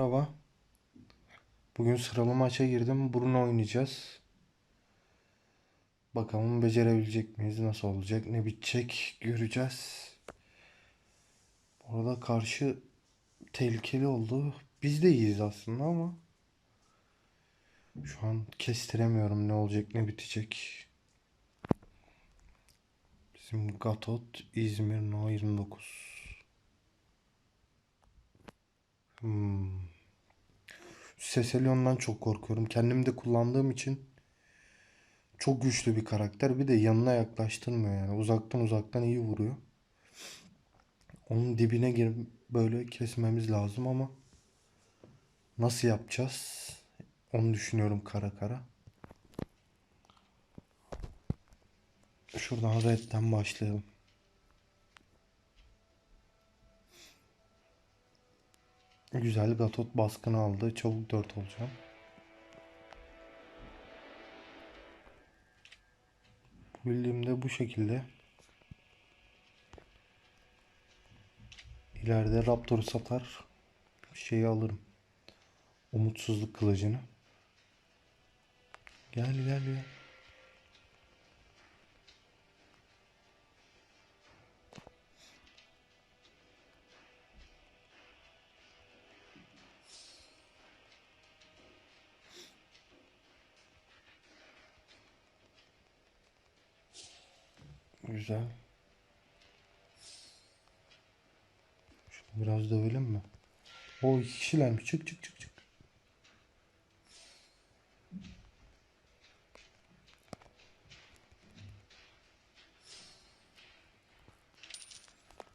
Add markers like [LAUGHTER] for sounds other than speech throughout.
Merhaba. Bugün sıralı maça girdim. Bruno oynayacağız. Bakalım becerebilecek miyiz? Nasıl olacak? Ne bitecek? Göreceğiz. Orada karşı tehlikeli oldu. Biz de iyiyiz aslında ama şu an kestiremiyorum ne olacak ne bitecek. Bizim Gatot İzmir No 29. Hmm. Seselyon'dan çok korkuyorum. Kendim de kullandığım için çok güçlü bir karakter. Bir de yanına yaklaştırmıyor yani. Uzaktan uzaktan iyi vuruyor. Onun dibine girip böyle kesmemiz lazım ama nasıl yapacağız? Onu düşünüyorum kara kara. Şuradan redden başlayalım. Güzel Gatot baskını aldı. Çabuk 4 olacağım. Bildiğimde bu şekilde. İleride Raptor'u satar. Şeyi alırım. Umutsuzluk kılıcını. Gel gel gel. Güzel. Şunu biraz dövelim mi? O iki kişilermiş. Çık çık çık çık.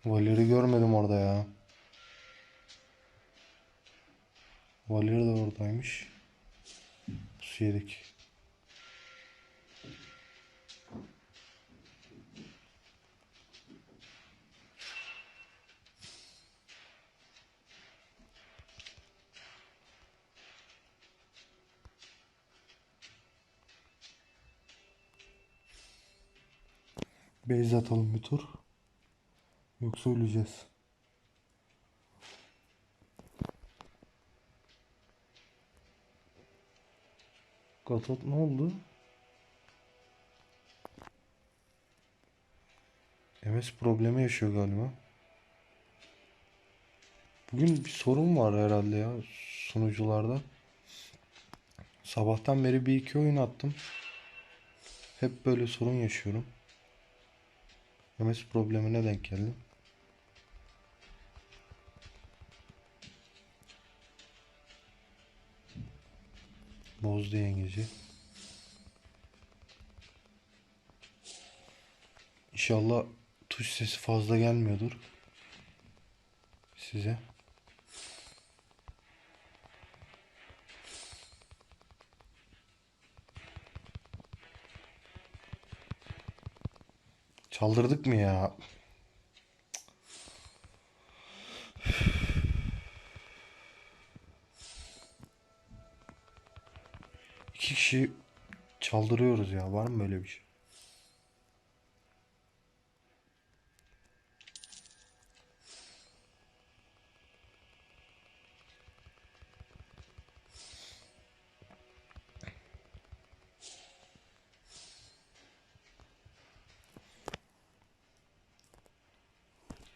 Valer'i görmedim orada ya. Valer de oradaymış. Su yedik. Base atalım bir tur. Yoksa öleceğiz. Gatot ne oldu? MS problemi yaşıyor galiba. Bugün bir sorun var herhalde ya sunucularda. Sabahtan beri bir iki oyun attım. Hep böyle sorun yaşıyorum. MS problemine denk geldim. Bozdu yengeci. İnşallah tuş sesi fazla gelmiyordur. Size. Çaldırdık mı ya? İki kişi çaldırıyoruz ya. Var mı böyle bir şey?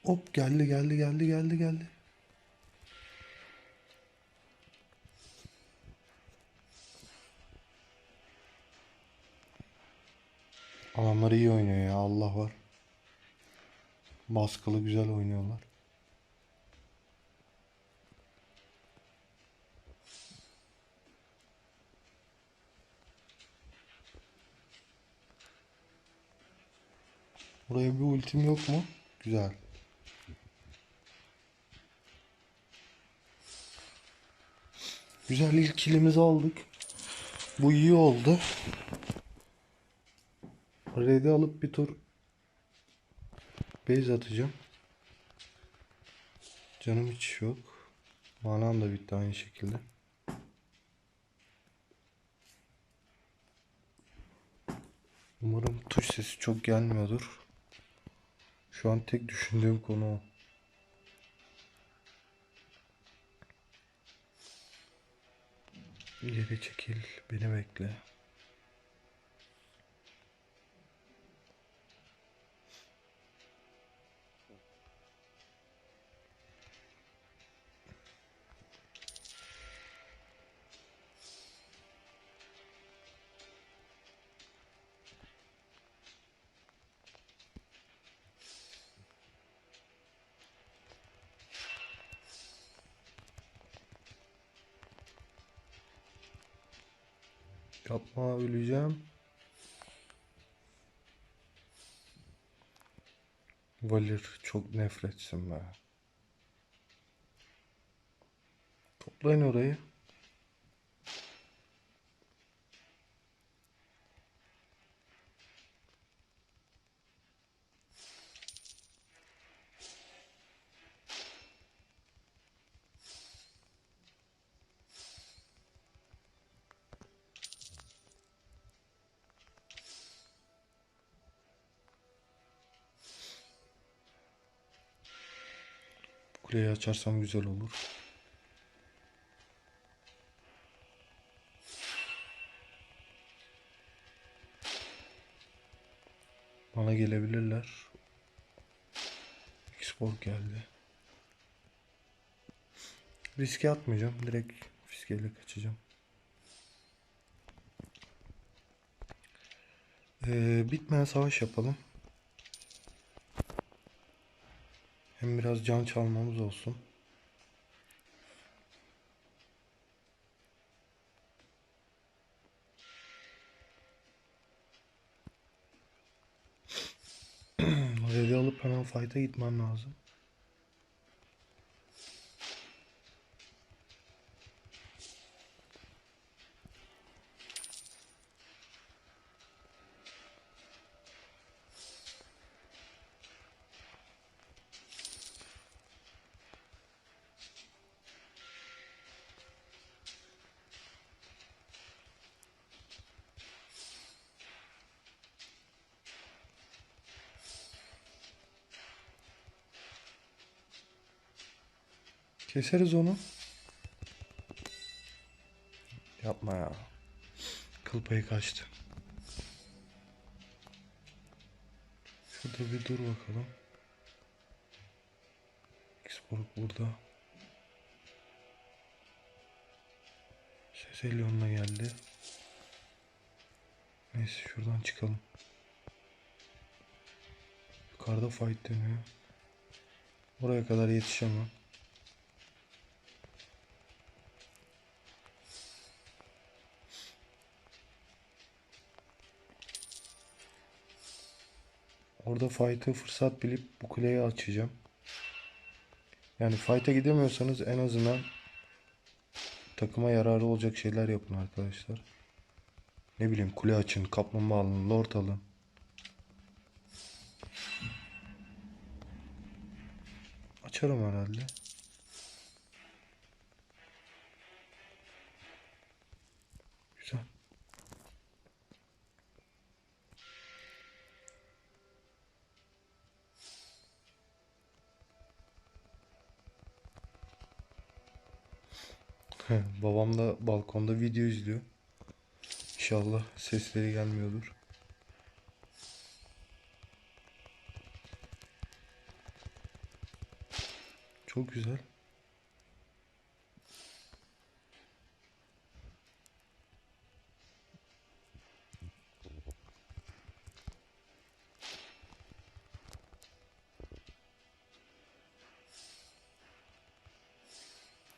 Hop geldi geldi geldi geldi geldi. Adamlar iyi oynuyor ya Allah var. Baskılı güzel oynuyorlar. Buraya bir ultim yok mu? Güzel. Güzel ilk kilimizi aldık. Bu iyi oldu. Red'i alıp bir tur base atacağım. Canım hiç yok. Manam da bitti aynı şekilde. Umarım tuş sesi çok gelmiyordur. Şu an tek düşündüğüm konu o. Geri çekil. Beni bekle. Yapma öleceğim. Valir çok nefretsin be. Toplayın orayı. Kuleyi açarsam güzel olur. Bana gelebilirler. Export geldi. Riske atmayacağım. Direkt fiskeyle kaçacağım. Ee, bitmeyen savaş yapalım. Hem biraz can çalmamız olsun. [CLEARS THROAT] Ready alıp hemen fight'a gitmem lazım. Keseriz onu. Yapma ya. Kıl payı kaçtı. Şurada bir dur bakalım. Xborg burada. Seselyon'la geldi. Neyse şuradan çıkalım. Yukarıda fight dönüyor. Oraya kadar yetişemem. Orada fight'ı fırsat bilip bu kuleyi açacağım. Yani fight'a gidemiyorsanız en azından takıma yararı olacak şeyler yapın arkadaşlar. Ne bileyim kule açın, kaplumbağa alın, lord alın. Açarım herhalde. Babam da balkonda video izliyor. İnşallah sesleri gelmiyordur. Çok güzel.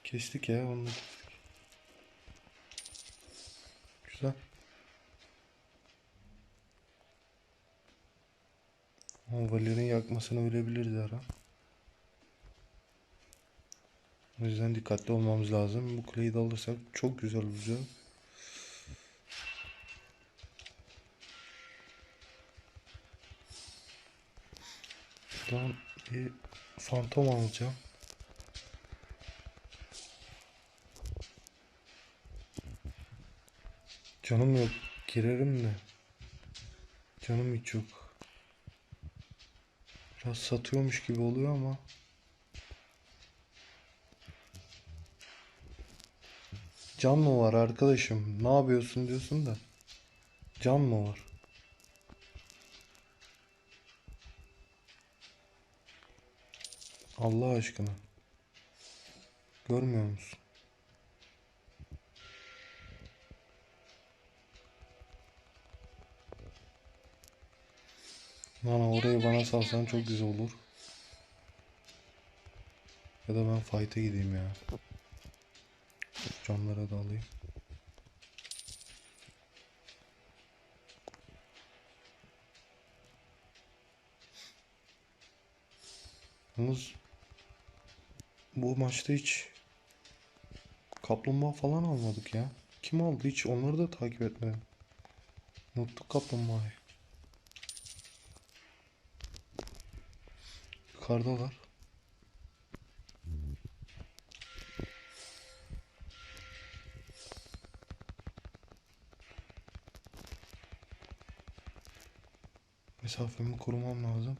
Kestik ya onu da kestik. Güzel. Ama Valer'in yakmasını ölebiliriz an. O yüzden dikkatli olmamız lazım. Bu kuleyi de alırsak çok güzel olacak. Buradan bir fantom alacağım. Canım yok. Girerim de. Canım hiç yok. Biraz satıyormuş gibi oluyor ama. Can mı var arkadaşım? Ne yapıyorsun diyorsun da. Can mı var? Allah aşkına. Görmüyor musun? Lan orayı bana salsan çok güzel olur. Ya da ben fight'a gideyim ya. Camlara da alayım. Yalnız bu maçta hiç kaplumbağa falan almadık ya. Kim aldı hiç onları da takip etmedim. Unuttuk kaplumbağayı. Yukarıdalar. Mesafemi korumam lazım.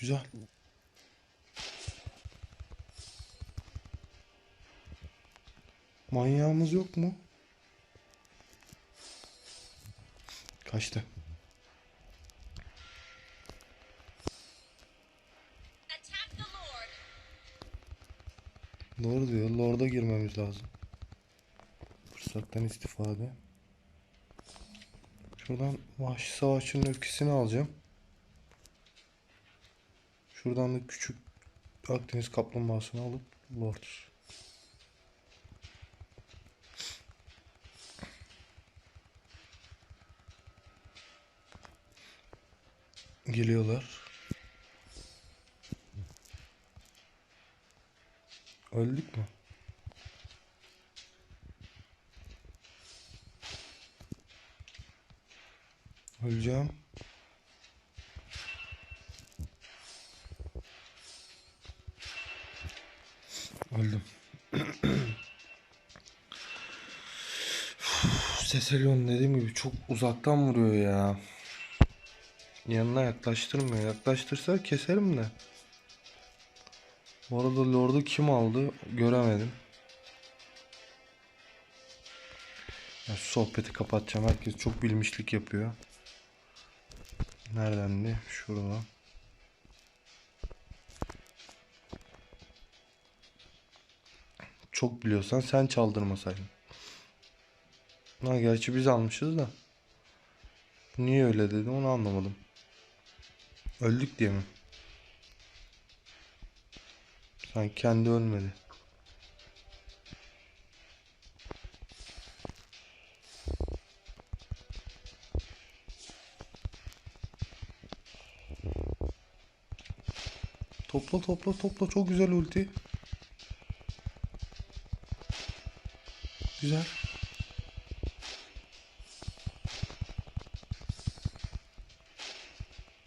Güzel. Manyağımız yok mu? Kaçtı. Doğru diyor. Lord'a girmemiz lazım. Fırsattan istifade. Şuradan Vahşi Savaşçı'nın öfkesini alacağım. Şuradan da küçük Akdeniz kaplumbağasını alıp Lord. Geliyorlar. Öldük mü? Öleceğim. Öldüm. Seselion dediğim gibi çok uzaktan vuruyor ya. Yanına yaklaştırmıyor. Yaklaştırsa keserim de. Bu arada Lord'u kim aldı göremedim. Ya sohbeti kapatacağım. Herkes çok bilmişlik yapıyor. Neredendi? Şurada. Çok biliyorsan sen çaldırmasaydın. Ha gerçi biz almışız da. Niye öyle dedi onu anlamadım. Öldük diye mi? Sanki kendi ölmedi. Topla topla topla çok güzel ulti. Güzel.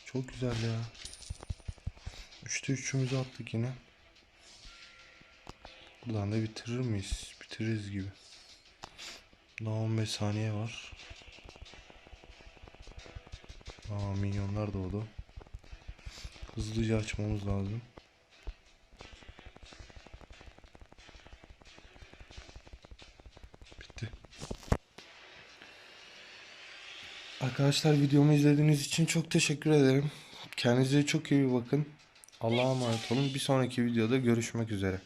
Çok güzel ya. Üçte üçümüzü attık yine. Buradan da bitirir miyiz? Bitiririz gibi. Daha 15 saniye var. Aa minyonlar doğdu. Hızlıca açmamız lazım. Arkadaşlar videomu izlediğiniz için çok teşekkür ederim. Kendinize çok iyi bakın. Allah'a emanet olun. Bir sonraki videoda görüşmek üzere.